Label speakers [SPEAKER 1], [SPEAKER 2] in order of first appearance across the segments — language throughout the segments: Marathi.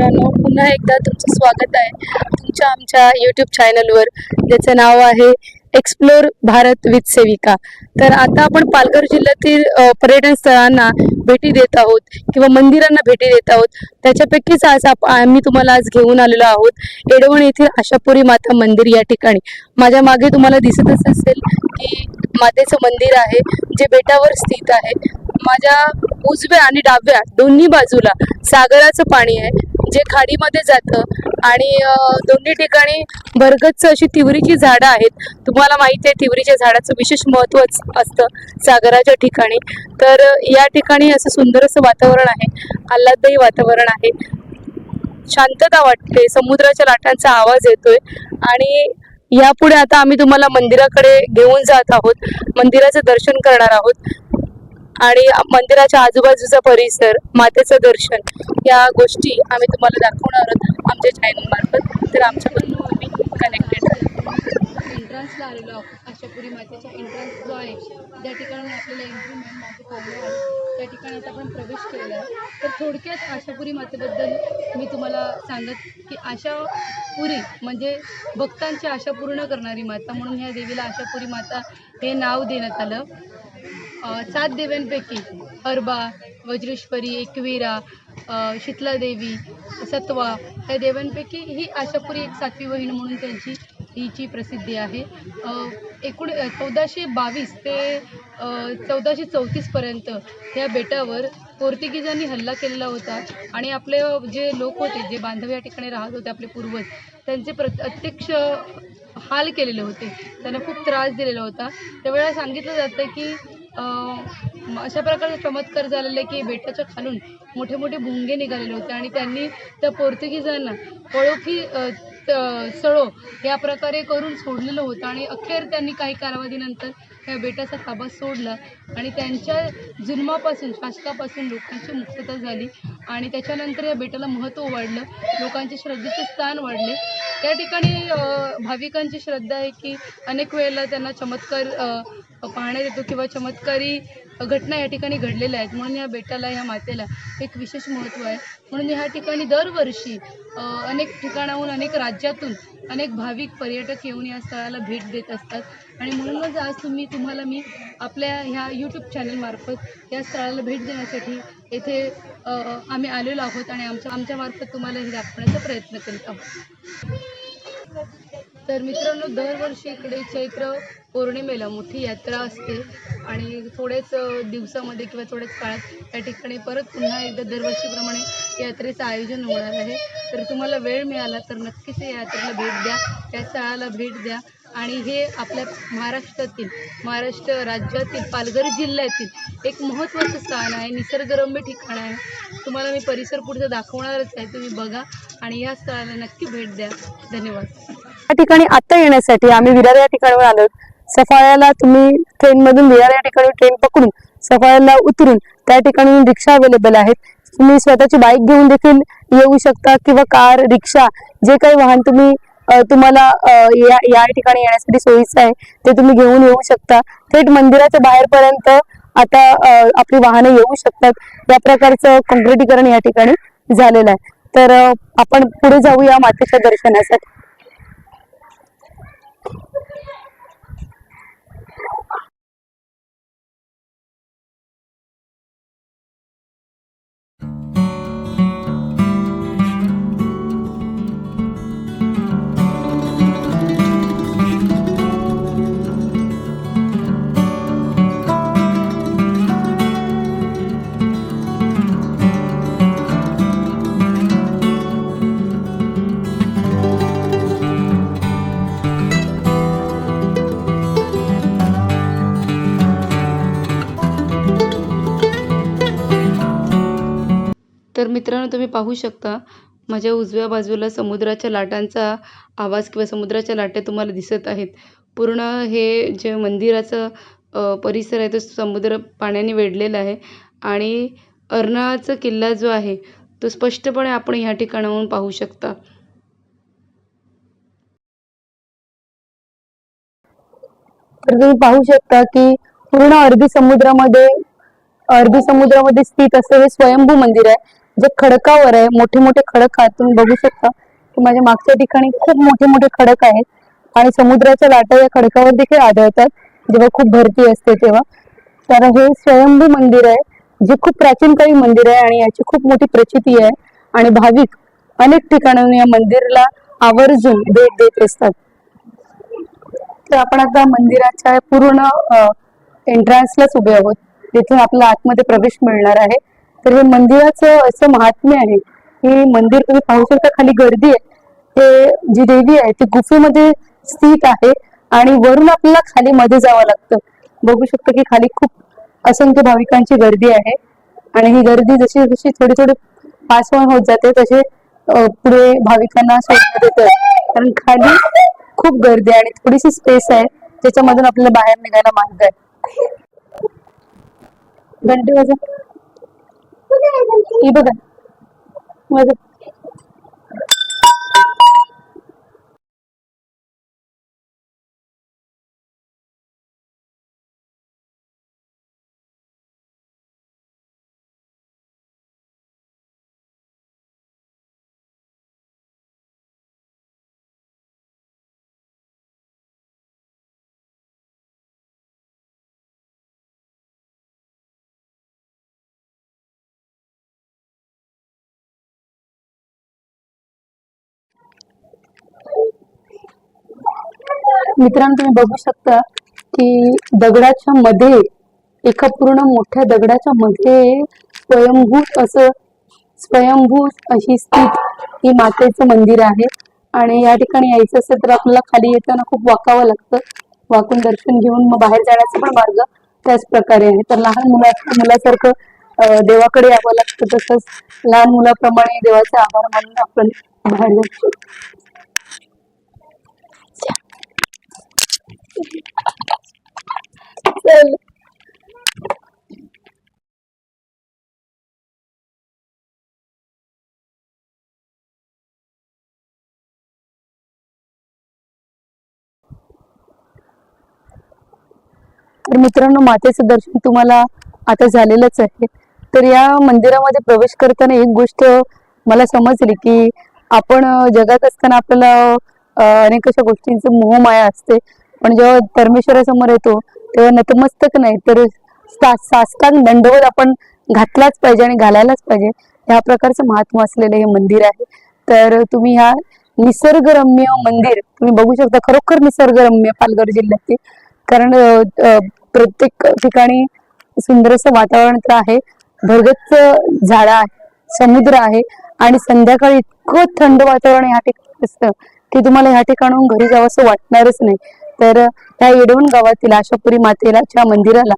[SPEAKER 1] मित्रांनो पुन्हा एकदा तुमचं स्वागत आहे. तुमच्या आमच्या यूट्यूब चॅनलवर ज्याचं नाव आहे एक्सप्लोर भारत विथ सेविका. तर आता आपण पालघर जिल्ह्यातील पर्यटन स्थळांना भेटी देत आहोत किंवा मंदिरांना भेटी देत आहोत. त्याच्यापैकीच आज आप आम्ही तुम्हाला आज घेऊन आलेलो आहोत एडवण येथील आशापुरी माता मंदिर या ठिकाणी. माझ्या मागे तुम्हाला दिसतच असेल की मातेचं मंदिर आहे जे बेटावर स्थित आहे. माझ्या उजव्या आणि डाव्या दोन्ही बाजूला सागराचं पाणी आहे. जे खाडीमध्ये जातं आणि दोन्ही ठिकाणी भरगच्च अशी तिवरीची झाडं आहेत. तुम्हाला माहिती आहे तिवरीच्या झाडाचं विशेष महत्त्वच असतं सागराच्या ठिकाणी. तर या ठिकाणी असं सुंदर असं वातावरण आहे आल्हाददायी वातावरण आहे. शांतता वाटते समुद्राच्या लाटांचा आवाज येतोय आणि यापुढे आता आम्ही तुम्हाला मंदिराकडे घेऊन जात आहोत. मंदिराचं दर्शन करणार आहोत. आणि मंदिराच्या आजूबाजूचा परिसर मातेचं दर्शन या गोष्टी आम्ही तुम्हाला दाखवणार आहोत. आमच्या चॅनल मार्फत. तर आमच्याकडून तुम्ही कनेक्टेड एंट्रन्सला आलेलो आहोत. आशापुरी मातेच्या एंट्रन्स जो आहे. ज्या ठिकाणी आपल्याला एंट्री मिळून माते आहे त्या ठिकाणी आता आपण प्रवेश केलेला आहे. तर थोडक्यात आशापुरी मातेबद्दल मी तुम्हाला सांगत की आशापुरी म्हणजे भक्तांची आशा पूर्ण करणारी माता म्हणून ह्या देवीला आशापुरी माता हे नाव देण्यात आलं. सात देव्यांपैकी अरबा वज्रेश्वरी एकवीरा शीतलादेवी सत्वा या देवांपैकी ही आशापुरी एक सातवी बहीण म्हणून त्यांची हिची प्रसिद्धी आहे. एकूण चौदाशे बावीस ते चौदाशे चौतीसपर्यंत या बेटावर पोर्तुगीजांनी हल्ला केलेला होता आणि आपले जे लोक होते जे बांधव या ठिकाणी राहत होते आपले पूर्वज त्यांचे प्रत्यक्ष हाल केलेले होते. त्यांना खूप त्रास दिलेला होता. त्यावेळेला सांगितलं जातं की अशा प्रकारचा चमत्कार झालेला की बेटाच्या खालून मोठे मोठे भुंगे निघालेले होते आणि त्यांनी त्या पोर्तुगीजांना पळोखी सळो या प्रकारे करून सोडलेलं होतं आणि अखेर त्यांनी काही कालावधीनंतर त्या बेटाचा ताबा सोडला आणि त्यांच्या जुन्मापासून शासकापासून लोकांची मुक्तता झाली आणि त्याच्यानंतर या बेटाला महत्त्व वाढलं लोकांचे श्रद्धेचे स्थान वाढले. त्या ठिकाणी भाविकांची श्रद्धा आहे की अनेक वेळेला त्यांना चमत्कार पाहण्यात येतो किंवा चमत्कारी घटना या ठिकाणी घडलेल्या आहेत. म्हणून या बेटाला या मातेला एक विशेष महत्त्व आहे. म्हणून ह्या ठिकाणी दरवर्षी अनेक ठिकाणाहून अनेक राज्यातून अनेक भाविक पर्यटक येऊन या स्थळाला भेट देत असतात. आणि म्हणूनच आज तुम्ही तुम्हाला मी आपल्या ह्या यूट्यूब चॅनलमार्फत या स्थळाला भेट देण्यासाठी येथे आम्ही आलेलो आहोत आणि आमच्या आमच्यामार्फत तुम्हाला हे दाखवण्याचा प्रयत्न करीत आहोत. तर मित्रांनो दरवर्षी इकडे चैत्र पौर्णिमेला मोठी यात्रा असते. आणि थोड्याच दिवसामध्ये किंवा थोड्याच काळात या ठिकाणी परत पुन्हा एकदा दरवर्षीप्रमाणे यात्रेचं आयोजन होणार आहे. तर तुम्हाला वेळ मिळाला तर नक्कीच या यात्रेला भेट द्या या स्थळाला भेट द्या. आणि हे आपल्या महाराष्ट्रातील महाराष्ट्र राज्यातील पालघर जिल्ह्यातील एक महत्त्वाचं स्थान आहे निसर्गरम्य ठिकाण आहे. तुम्हाला मी परिसर पुढचं दाखवणारच आहे तुम्ही बघा आणि या स्थळाला नक्की भेट द्या. धन्यवाद.
[SPEAKER 2] या ठिकाणी आता येण्यासाठी आम्ही विरार या ठिकाणावर आलो. सफाळ्याला तुम्ही ट्रेन मधून विरार या ठिकाणी ट्रेन पकडून सफाळ्याला उतरून त्या ठिकाणी रिक्षा अवेलेबल आहेत. तुम्ही स्वतःची बाईक घेऊन देखील येऊ शकता किंवा कार रिक्षा जे काही वाहन तुम्ही तुम्हाला या या ठिकाणी येण्यासाठी सोयीचं आहे ते तुम्ही घेऊन येऊ शकता. थेट मंदिराच्या बाहेरपर्यंत आता आपली वाहनं येऊ शकतात. या प्रकारचं कॉन्क्रिटीकरण या ठिकाणी झालेलं आहे. तर आपण पुढे जाऊया मातेच्या दर्शनासाठी.
[SPEAKER 1] मित्रांनो तुम्ही पाहू शकता माझ्या उजव्या बाजूला समुद्राच्या लाटांचा आवाज किंवा समुद्राच्या लाटा तुम्हाला दिसत आहेत. पूर्ण हे जे मंदिराचं परिसर आहे तो समुद्र पाण्याने वेढलेला आहे आणि अर्नाळाचा किल्ला जो आहे तो स्पष्टपणे आपण ह्या ठिकाणाहून पाहू शकता.
[SPEAKER 2] तर तुम्ही पाहू शकता की पूर्ण अरबी समुद्रामध्ये अरबी समुद्रामध्ये स्थित असं हे स्वयंभू मंदिर आहे. जे खडकावर आहे मोठे मोठे खडक आहेत तुम्ही बघू शकता की माझ्या मागच्या ठिकाणी खूप मोठे मोठे खडक आहेत आणि समुद्राच्या लाटा या खडकावर देखील आढळतात. जेव्हा खूप भरती असते तेव्हा. तर हे स्वयंभू मंदिर आहे जे खूप प्राचीन काळी मंदिर आहे आणि याची खूप मोठी प्रचिती आहे. आणि भाविक अनेक ठिकाणाहून या मंदिरला आवर्जून भेट देत असतात. तर आपण आता मंदिराच्या पूर्ण एंट्रान्सलाच उभे आहोत. तिथून आपल्या आतमध्ये प्रवेश मिळणार आहे. तर हे मंदिराचं असं महात्म्य आहे की मंदिर तुम्ही पाहू शकता खाली गर्दी आहे. ते जी देवी आहे ती गुफेमध्ये स्थित आहे आणि वरून आपल्याला खाली मध्ये जावं लागतं. बघू शकतो की खाली खूप असंख्य भाविकांची गर्दी आहे आणि ही गर्दी जशी जशी थोडी थोडी पास होत जाते तसे पुढे भाविकांना सोडण्यात येतं कारण खाली खूप गर्दी आहे आणि थोडीशी स्पेस आहे त्याच्यामधून आपल्याला बाहेर निघायला मार्ग आहे. घंटे वाजव ही बघा. मित्रांनो तुम्ही बघू शकता की दगडाच्या मध्ये एका पूर्ण मोठ्या दगडाच्या मध्ये स्वयंभूत असं स्वयंभूत अशी स्थित ही मातेचं मंदिर आहे. आणि या ठिकाणी यायचं असेल तर आपल्याला खाली येताना खूप वाकावं लागतं. वाकून दर्शन घेऊन मग बाहेर जाण्याचा पण मार्ग त्याच प्रकारे आहे. तर लहान मुला मुलासारखं देवाकडे यावं लागतं. तसंच लहान मुलाप्रमाणे देवाचे आभार मानून आपण बाहेर जातो चल तर मित्रांनो मातेचं दर्शन तुम्हाला आता झालेलंच आहे. तर या मंदिरामध्ये प्रवेश करताना एक गोष्ट मला समजली की आपण जगात असताना आपल्याला अनेक अशा गोष्टींचं मोहमाया असते. पण जेव्हा परमेश्वरासमोर येतो तेव्हा नतमस्तक नाही तर सा- साष्टांग दंडवत आपण घातलाच पाहिजे आणि घालायलाच पाहिजे. ह्या प्रकारचं महात्मा असलेलं हे मंदिर आहे. तर तुम्ही ह्या निसर्गरम्य मंदिर तुम्ही बघू शकता खरोखर निसर्गरम्य पालघर जिल्ह्यातील. कारण प्रत्येक ठिकाणी सुंदर असं वातावरण तर आहे. भरगच्च झाडं आहे समुद्र आहे आणि संध्याकाळी इतकं थंड वातावरण ह्या ठिकाणी असतं की तुम्हाला ह्या ठिकाणाहून घरी जावं असं वाटणारच नाही. तर त्या येडवण गावातील आशापुरी मातेलाच्या मंदिराला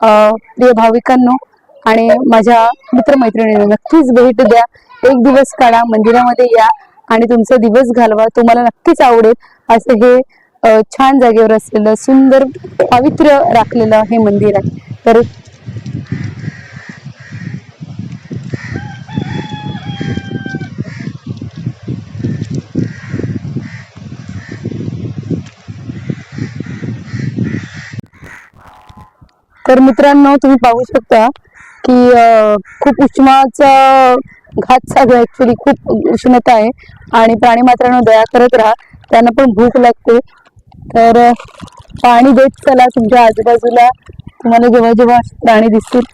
[SPEAKER 2] प्रिय भाविकांनो आणि माझ्या मित्रमैत्रिणींना नक्कीच भेट द्या. एक दिवस काढा मंदिरामध्ये या आणि तुमचा दिवस घालवा. तुम्हाला नक्कीच आवडेल असं हे छान जागेवर असलेलं सुंदर पावित्र्य राखलेलं हे मंदिर आहे. तर तर मित्रांनो तुम्ही पाहू शकता की खूप उष्माचा घात चालू आहे. ऍक्च्युली खूप उष्णता आहे. आणि प्राणी मात्रांनो दया करत राहा. त्यांना पण भूक लागते. तर पाणी देत चला. तुमच्या आजूबाजूला तुम्हाला जेव्हा जेव्हा प्राणी दिसतील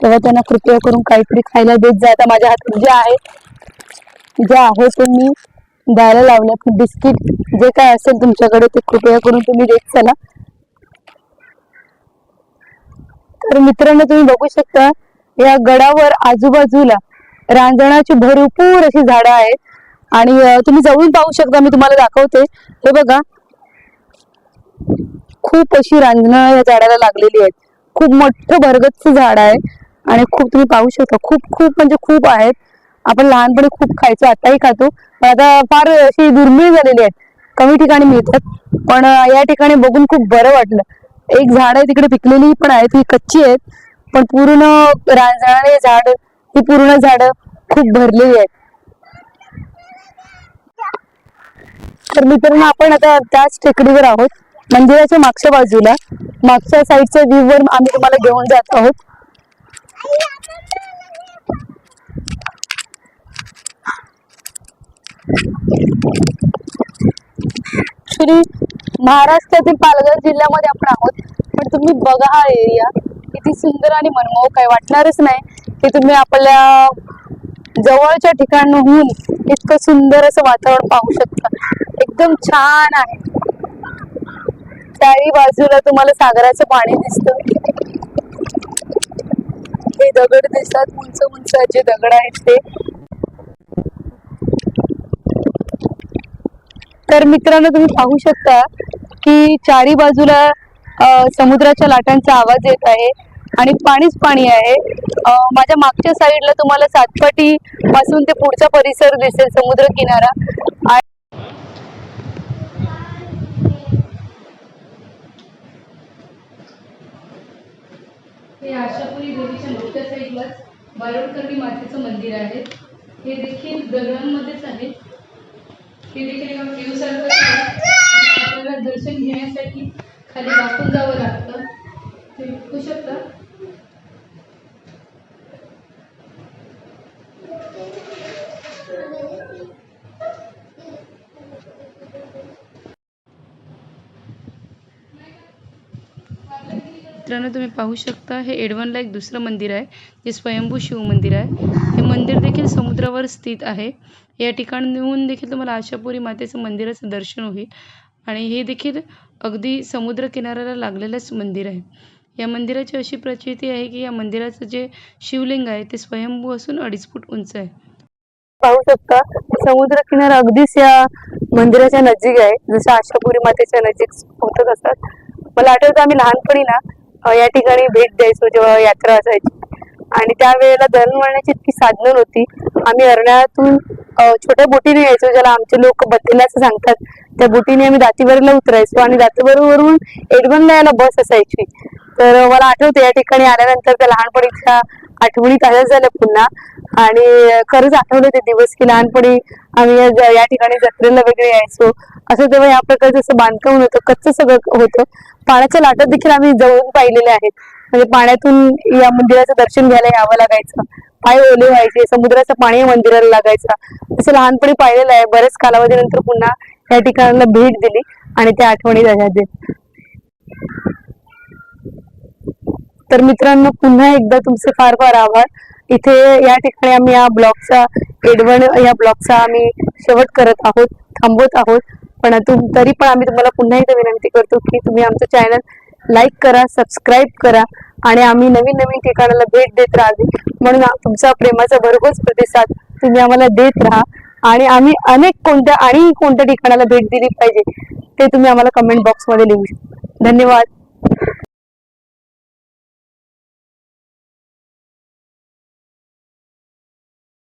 [SPEAKER 2] तेव्हा त्यांना कृपया करून काहीतरी खायला देत जा. आता माझ्या हातात जे आहे जे आहे ते मी द्यायला लावलं बिस्किट जे काय असेल तुमच्याकडे ते कृपया करून तुम्ही देत चला. तर मित्रांनो तुम्ही बघू शकता या गडावर आजूबाजूला रांजणाची भरपूर अशी झाडं आहेत. आणि तुम्ही जवळून पाहू शकता मी तुम्हाला दाखवते. हे बघा खूप अशी रांजणं या झाडाला लागलेली आहेत. खूप मोठं भरगतच झाड आहे. आणि खूप तुम्ही पाहू शकता खूप खूप म्हणजे खूप आहेत. आपण लहानपणी खूप खायचो आताही खातो. पण आता फार अशी दुर्मिळ झालेली आहेत. कमी ठिकाणी मिळतात. पण या ठिकाणी बघून खूप बरं वाटलं. एक झाड आहे तिकडे पिकलेली पण आहेत ही कच्ची आहेत पण पूर्ण रांजणारे झाड ही पूर्ण झाड खूप भरलेली आहेत. तर मित्रांनो आपण आता त्याच टेकडीवर आहोत मंदिराच्या मागच्या बाजूला. मागच्या साईडच्या व्ह्यू वर आम्ही तुम्हाला घेऊन जात आहोत. श्री महाराष्ट्रातील पालघर जिल्ह्यामध्ये आपण आहोत. पण तुम्ही बघा हा एरिया किती सुंदर आणि मनमोहक आहे. वाटणारच नाही की तुम्ही आपल्या जवळच्या ठिकाणहून इतकं सुंदर असं वातावरण पाहू शकता. एकदम छान आहे. त्याही बाजूला तुम्हाला सागराचं पाणी दिसत. हे दगड दिसतात. उंच उंच जे दगड आहेत ते. तर मित्रांनो तुम्ही पाहू शकता की चारी बाजूला समुद्राच्या लाटांचा आवाज येत आहे आणि पाणीच पाणी आहे. माझ्या मागच्या साईडला तुम्हाला सातपाटी पासून ते पुढचा परिसर दिसेल समुद्र किनारा
[SPEAKER 1] हे आशापुरी देवीच्या मोठ्या साईडलाच बारोडकर्णी मातेचं मंदिर आहे. हे देखील दगडांमध्येच आहे. हे देखील एका व्ह्यू सारखं दर्शन घेण्यासाठी खाली वाकून जावं लागतं. ते बघू शकता? मित्रांनो तुम्ही पाहू शकता हे एडवनला एक दुसरं मंदिर आहे जे स्वयंभू शिव मंदिर आहे. हे मंदिर देखील समुद्रावर स्थित आहे. या ठिकाणहून देखील तुम्हाला आशापुरी मातेचं मंदिराचं दर्शन होईल. आणि हे देखील अगदी समुद्र किनाऱ्याला लागलेलंच मंदिर आहे. या मंदिराची अशी प्रचिती आहे की या मंदिराचं जे शिवलिंग आहे ते स्वयंभू असून अडीच फूट उंच आहे.
[SPEAKER 2] पाहू शकता समुद्र किनारा अगदीच या मंदिराच्या नजीक आहे. जसं आशापुरी मातेच्या नजीक होत असतात. मला आठवतं आम्ही लहानपणी ना या ठिकाणी भेट द्यायचो जेव्हा यात्रा असायची. आणि त्यावेळेला दळणवळणाची इतकी साधनं नव्हती. आम्ही अरण्यातून छोट्या बोटीने यायचो ज्याला आमचे लोक बत्तीला असं सांगतात. त्या बोटीने आम्ही दातीवरला उतरायचो आणि दातीवरवरून एडबनला यायला बस असायची. तर मला आठवते या ठिकाणी आल्यानंतर त्या लहानपणीच्या आठवणी ताज्या झाल्या पुन्हा. आणि खरंच आठवले ते दिवस की लहानपणी आम्ही या या ठिकाणी जत्रेला वगैरे यायचो. असं तेव्हा या प्रकारचं असं बांधकाम होतं कच्चं सगळं होतं. पाण्याच्या लाटा देखील आम्ही जवळून पाहिलेल्या आहेत. म्हणजे पाण्यातून या मंदिराचं दर्शन घ्यायला यावं लागायचं. पाय ओले व्हायचे समुद्राचं पाणी या मंदिराला लागायचं. असं लहानपणी पाहिलेलं आहे. बऱ्याच कालावधीनंतर पुन्हा या ठिकाणाला भेट दिली आणि त्या आठवणी झाल्या तर मित्रांनो पुन्हा एकदा तुमचे फार फार आभार. इथे या ठिकाणी आम्ही या ब्लॉगचा एडवण या ब्लॉगचा आम्ही शेवट करत आहोत थांबवत आहोत. पण तुम तरी पण आम्ही तुम्हाला पुन्हा एकदा विनंती करतो की तुम्ही आमचं चॅनल लाईक करा सबस्क्राईब करा आणि आम्ही नवीन नवीन ठिकाणाला भेट देत राहावी. म्हणून तुमचा प्रेमाचा भरघोस प्रतिसाद तुम्ही आम्हाला देत राहा. आणि आम्ही अनेक कोणत्या आणि कोणत्या ठिकाणाला भेट दिली पाहिजे ते तुम्ही आम्हाला कमेंट बॉक्समध्ये लिहू शकता. धन्यवाद.